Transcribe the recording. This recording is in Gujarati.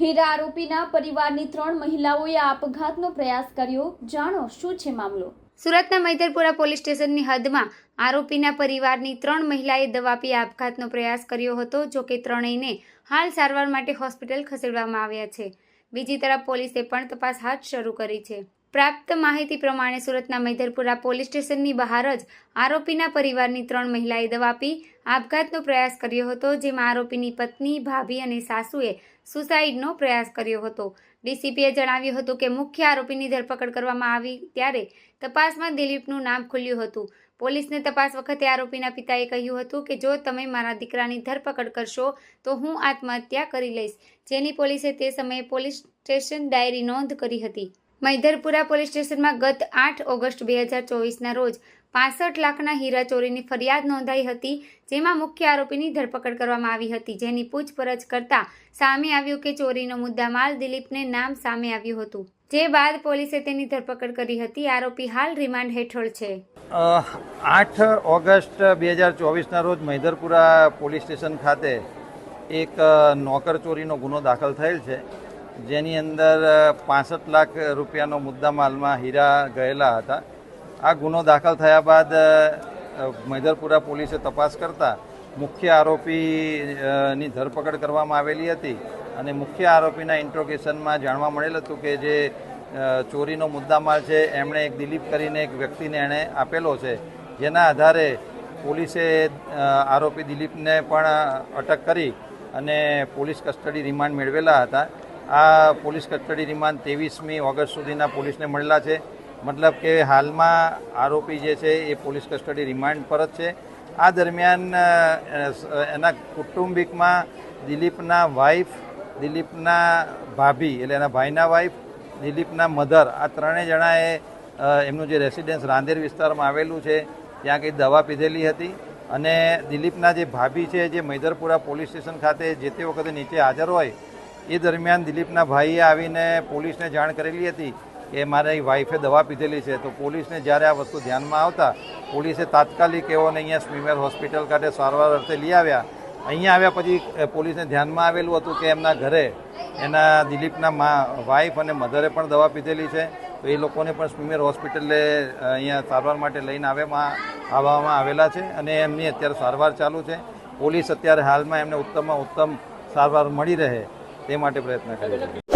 હીરા આરોપીના પરિવારની ત્રણ મહિલાઓએ આપઘાતનો પ્રયાસ કર્યો. જાણો, શું છે મામલો? સુરતના મૈદરપુરા પોલીસ સ્ટેશનની હદમાં આરોપીના પરિવારની ત્રણ મહિલાએ દવા પી આપઘાતનો પ્રયાસ કર્યો હતો, જો કે ત્રણેયને હાલ સારવાર માટે હોસ્પિટલ ખસેડવામાં આવ્યા છે. બીજી તરફ પોલીસે પણ તપાસ હાથ શરૂ કરી છે. પ્રાપ્ત માહિતી પ્રમાણે સુરતના મૈધરપુરા પોલીસ સ્ટેશનની બહાર જ આરોપીના પરિવારની ત્રણ મહિલાએ દવા પી આપઘાતનો પ્રયાસ કર્યો હતો, જેમાં આરોપીની પત્ની, ભાભી અને સાસુએ સુસાઇડનો પ્રયાસ કર્યો હતો. ડીસીપીએ જણાવ્યું હતું કે મુખ્ય આરોપીની ધરપકડ કરવામાં આવી ત્યારે તપાસમાં દિલીપનું નામ ખુલ્યું હતું. પોલીસને તપાસ વખતે આરોપીના પિતાએ કહ્યું હતું કે, જો તમે મારા દીકરાની ધરપકડ કરશો, તો હું આત્મહત્યા કરી લઈશ. જેની પોલીસે તે સમયે પોલીસ સ્ટેશન ડાયરી નોંધ કરી હતી. મૈધરપુરા પોલીસ સ્ટેશનમાં ગત આઠ ઓગસ્ટ બે હજાર ચોવીસના રોજ પાસઠ લાખના હીરા ચોરીની ફરિયાદ નોંધાઈ હતી, જેમાં મુખ્ય આરોપીની ધરપકડ કરવામાં આવી હતી. જેની પૂછપરછ કરતા સામે આવ્યું કે ચોરીનો મુદ્દામાલ દિલીપને નામ સામે આવ્યું હતું. જે બાદ પોલીસે તેની ધરપકડ કરી હતી. આરોપી હાલ રિમાન્ડ હેઠળ છે. આઠ ઓગસ્ટ બે હજાર ચોવીસના રોજ મૈધરપુરા પોલીસ સ્ટેશન ખાતે એક નોકર ચોરીનો ગુનો દાખલ થયેલ છે. જેની અંદર પાસઠ લાખ રૂપિયાનો મુદ્દામાલમાં હીરા ગયેલા હતા. આ ગુનો દાખલ થયા બાદ મૈદરપુરા પોલીસે તપાસ કરતા મુખ્ય આરોપીની ધરપકડ કરવામાં આવેલી હતી અને મુખ્ય આરોપીના ઇન્ટ્રોગેશનમાં જાણવા મળેલ હતું કે જે ચોરીનો મુદ્દામાલ છે, એમણે એક દિલીપ કરીને એક વ્યક્તિને એણે આપેલો છે. જેના આધારે પોલીસે આરોપી દિલીપને પણ અટક કરી અને પોલીસ કસ્ટડી રિમાન્ડ મેળવેલા હતા. આ પોલીસ કસ્ટડી રિમાન્ડ ત્રેવીસમી ઓગસ્ટ સુધીના પોલીસને મળેલા છે. મતલબ કે હાલમાં આરોપી જે છે એ પોલીસ કસ્ટડી રિમાન્ડ પર જ છે. આ દરમિયાન એના કુટુંબિકમાં દિલીપના વાઇફ દિલીપના ભાભી, એટલે એના ભાઈના વાઇફ દિલીપના મધર આ ત્રણેય જણાએ એમનું જે રેસિડેન્સ રાંદેર વિસ્તારમાં આવેલું છે, ત્યાં કંઈ દવા પીધેલી હતી. અને દિલીપના જે ભાભી છે, જે મૈદરપુરા પોલીસ સ્ટેશન ખાતે જે તે વખતે નીચે હાજર હોય એ દરમિયાન દિલીપના ભાઈએ આવીને પોલીસને જાણ કરેલી હતી કે મારી વાઈફે દવા પીધેલી છે. તો પોલીસને જ્યારે આ વસ્તુ ધ્યાનમાં આવતા, પોલીસે તાત્કાલિક એઓને અહીંયા સ્મીમેર હોસ્પિટલ ખાતે સારવાર અર્થે લઈ આવ્યા. અહીંયા આવ્યા પછી પોલીસને ધ્યાનમાં આવેલું હતું કે એમના ઘરે એના દિલીપના મા, વાઈફ અને મધરે પણ દવા પીધેલી છે. તો એ લોકોને પણ સ્મીમેર હોસ્પિટલે અહીંયા સારવાર માટે લઈને આવ્યામાં આવવામાં આવેલા છે અને એમની અત્યારે સારવાર ચાલુ છે. પોલીસ અત્યારે હાલમાં એમને ઉત્તમમાં ઉત્તમ સારવાર મળી રહે. તે માટે પ્રયત્ન કરી છે